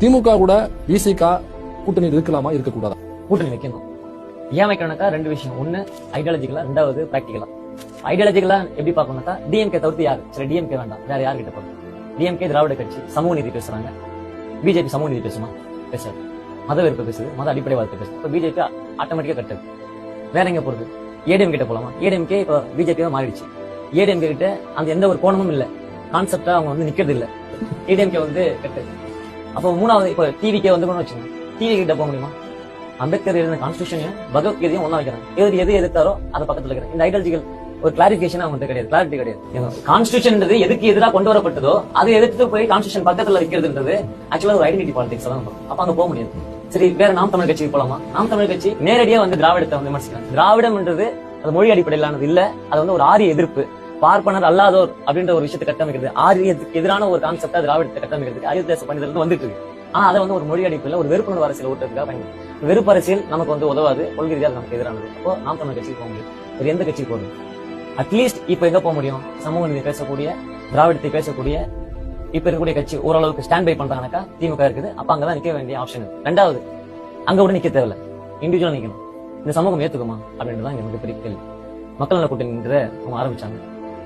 திமுக கூட விசிகா கூட்டணி இருக்கலாமா? இருக்கக்கூடாதா? கூட்டணி வைக்கணும். ஏன் வைக்கணும்னாக்கா ரெண்டு விஷயம். ஒன்னு ஐடியாலஜிக்கலா ரெண்டாவது பிராக்டிகலா ஐடியாலஜிக்கலா எப்படி பார்க்கணும்னாக்கா டிஎம்கே தவிர்த்து யார்? சரி டிஎம்கே வேண்டாம். வேற யார் கிட்ட போகணும் டிஎம்கே திராவிட கட்சி சமூக நீதி பேசுறாங்க. பிஜேபி சமூக நீதி பேசுமா? பேசாது. மத வெறுப்பு பேசுது மத அடிப்படை வார்த்தை பேசுது. இப்போ பிஜேபி ஆட்டோமேட்டிக்கா கட்டது. வேற எங்க போறது? ஏடிஎம் கிட்ட போலாமா? ஏடிஎம்கே இப்போ பிஜேபி மாறிடுச்சு. ஏடிஎம்கே கிட்ட அந்த எந்த ஒரு கோணமும் இல்ல. கான்செப்டா அவங்க வந்து நிக்கிறது இல்ல. ஏடிஎம்கே வந்து கட்டது. அப்போ மூணாவது இப்போ டிவிக்கே வந்து வச்சுக்கோங்க டிவி கிட்ட போக முடியுமா? அம்பேத்கர் எழுதின கான்ஸ்டியூஷனையும் பகவத்கீதையும் ஒண்ணா வைக்கிறாங்க. எது எது எதிர்த்தாரோ அதை பக்கத்துல இருக்கிற இந்த ஐடியாலஜிக்கல் ஒரு கிளாரிபிகேஷன் அவங்கள்ட்ட கிடையாது. கிளாரிட்டி கிடையாது. கான்ஸ்டியூஷன்ன்றது எதுக்கு எதிராக கொண்டு வரப்பட்டதோ அதை எதிர்த்து போய் கான்ஸ்டியூஷன் பக்கத்துல வைக்கிறதுன்றது ஆக்சுவலா ஒரு ஐடென்டி பாலிடிக்ஸ் தான் அப்போ அப்ப அங்க போக முடியாது. சரி வேற நாம் தமிழ் கட்சிக்கு போலாமா? நாம் தமிழ் கட்சி நேரடியா வந்து திராவிடத்தை வந்து விமர்சிக்கிறாங்க. திராவிடம்ன்றது அது மொழி அடிப்படையிலானது இல்ல. அது வந்து ஒரு ஆரிய எதிர்ப்பு. பார்ப்பனர் அல்லாதோர் அப்படின்ற ஒரு விஷயத்தை கட்டமைக்கிறது. ஆரியத்துக்கு எதிரான ஒரு கான்செப்டா திராவிடத்தை கட்டமைக்கிறதுக்கு ஆரிய தேச பணிதல் வந்துட்டு இருக்கு. ஆனா அதை வந்து ஒரு மொழி அடிப்பில் ஒரு வெறுப்புணர்வு அரசியல் ஓட்டுறதுக்காக பயன்படுது. வெறுப்பு அரசியல் நமக்கு வந்து உதவாது. கொள்கை ரீதியாக நமக்கு எதிரானது. அப்போ நாம் தமிழ் கட்சிக்கு போக முடியும். வேறு எந்த கட்சிக்கு போகணும் அட்லீஸ்ட் இப்ப எங்க போக முடியும்? சமூக நீதி பேசக்கூடிய திராவிடத்தை பேசக்கூடிய இப்ப இருக்கக்கூடிய கட்சி ஓரளவுக்கு ஸ்டாண்ட் பை பண்றாங்கனாக்கா திமுக இருக்குது. அப்ப அங்கதான் நிக்க வேண்டிய ஆப்ஷன் ரெண்டாவது அங்க கூட நிக்க தேவையில்ல. இண்டிவிஜுவலா நிக்கணும். இந்த சமூகம் ஏத்துக்குமா? அப்படின்றதான் இங்க மிகப்பெரிய கேள்வி. மக்கள் நல கூட்டணின்ற அவங்க ஆரம்பிச்சாங்க.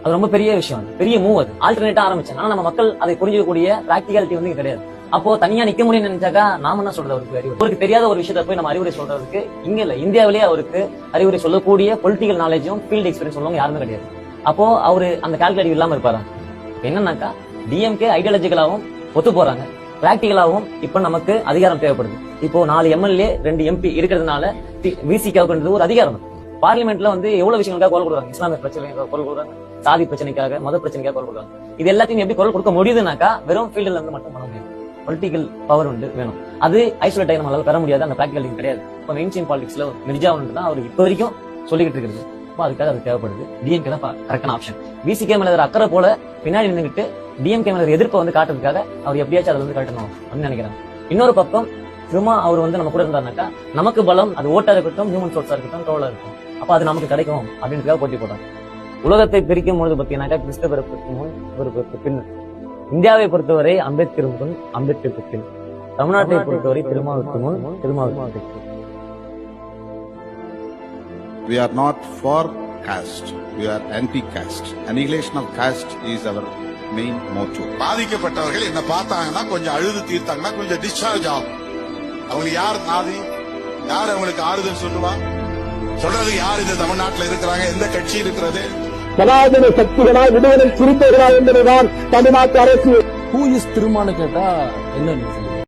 அது ரொம்ப பெரிய விஷயம் பெரிய மூவ் அது. ஆல்டர்னேட்டா ஆரம்பிச்சாங்க ஆனா நம்ம மக்கள் அதை புரிஞ்சுக்கக்கூடிய பிராக்டிகாலிட்டி வந்து கிடையாது. அப்போ தனியா நிக்க முடியும்னு நினைச்சாக்கா நாம என்ன சொல்றது அவருக்கு அறிவுரை அவருக்கு தெரியாத ஒரு விஷயத்த போய் நம்ம அறிவுரை சொல்றதுக்கு இங்க இல்ல. இந்தியாவிலேயே அவருக்கு அறிவுரை சொல்லக்கூடிய பொலிட்டிக்கல் நாலேஜும் ஃபீல்ட் எக்ஸ்பீரியன்ஸ் உள்ளவங்க யாருமே கிடையாது. அப்போ அவரு அந்த கால்குலேட்டிவ் இல்லாம இருப்பாரா. என்னன்னாக்கா டிஎம்கே ஐடியாலஜிக்கலாவும் ஒத்து போறாங்க. பிராக்டிகலாவும் இப்ப நமக்கு அதிகாரம் தேவைப்படுது. இப்போ நாலு எம்எல்ஏ ரெண்டு எம்பி இருக்கிறதுனால விசிகாவுக்குன்றது ஒரு அதிகாரம். பார்லிமெண்ட்ல வந்து எவ்வளவு விஷயங்களுக்காக குரல் கொடுக்குறாங்க? இஸ்லாமிய பிரச்சனைக்காக குரல் கொடுக்குறாங்க? சாதி பிரச்சனைக்காக மத பிரச்சனைக்காக குரல் கொடுக்குறாங்க. இது எல்லாத்தையும் எப்படி குரல் கொடுக்க முடியுதுனாக்கா வெறும் ஃபீல்டுல இருந்து மட்டும் பண்ண முடியும். பொலிட்டிக்கல் பவர் உண்டு வேணும். அது ஐசோலேட் ஆகி நம்மளால பெற முடியாது அந்த பிராக்டிகல் கிடையாது. இப்போ மெயின்ஸ்ட்ரீம் பாலிடிக்ஸ்ல மிர்ஜா ஒன்று தான் அவர் இப்போ வரைக்கும் சொல்லிக்கிட்டு இருக்கிறது. அப்போ அதுக்காக அது தேவைப்படுது. டிஎம்கே தான் கரெக்டான ஆப்ஷன் விசிகே மேல அக்கறை போல பின்னாடி நின்றுட்டு டிஎம்கே மேல எதிர்ப்பை வந்து காட்டுறதுக்காக அவர் எப்படியாச்சும் அதை வந்து காட்டணும் அப்படின்னு நினைக்கிறாங்க. இன்னொரு பக்கம் திரும்ப அவர் வந்து நம்ம கூட இருந்தாருனாக்கா நமக்கு பலம் அது ஓட்டா இருக்கட்டும் ஹியூமன் சோர்ஸா இருக்கட்டும் டோலா இருக்கும் அப்ப அது நமக்கு கிடைக்கும் அப்படின்றதுக்காக போட்டி போடுறாங்க. உலகத்தை பிரிக்கும் பொழுது பார்த்தீங்கன்னாக்கா கிறிஸ்த பிறப்புக்கு முன் ஒரு பிறப்புக்கு பின். இந்தியாவை பொறுத்தவரை அம்பேத்கர் முன் அம்பேத்கருக்கு பின். தமிழ்நாட்டை பொறுத்தவரை திருமாவுக்கு முன் திருமாவுக்கு We are not for caste. We are anti-caste. Annihilation of caste is our main motto. பாதிக்கப்பட்டவர்கள் என்ன பார்த்தாங்கன்னா கொஞ்சம் அழுது தீர்த்தாங்கன்னா கொஞ்சம் டிஸ்சார்ஜ் ஆகும். அவங்களுக்கு யார் நாதி? யார் அவங்களுக்கு ஆறுதல் சொல்லுவா? சொல்றது யார் இந்த தமிழ்நாட்டுல இருக்கிறாங்க? எந்த கட்சி இருக்கிறது? சனாதன சக்திகளால் விடுதலை சிறுத்தைகளா என்பதுதான் தமிழ்நாட்டு அரசு. ஹூ இஸ் திருமான்னு கேட்டா என்ன?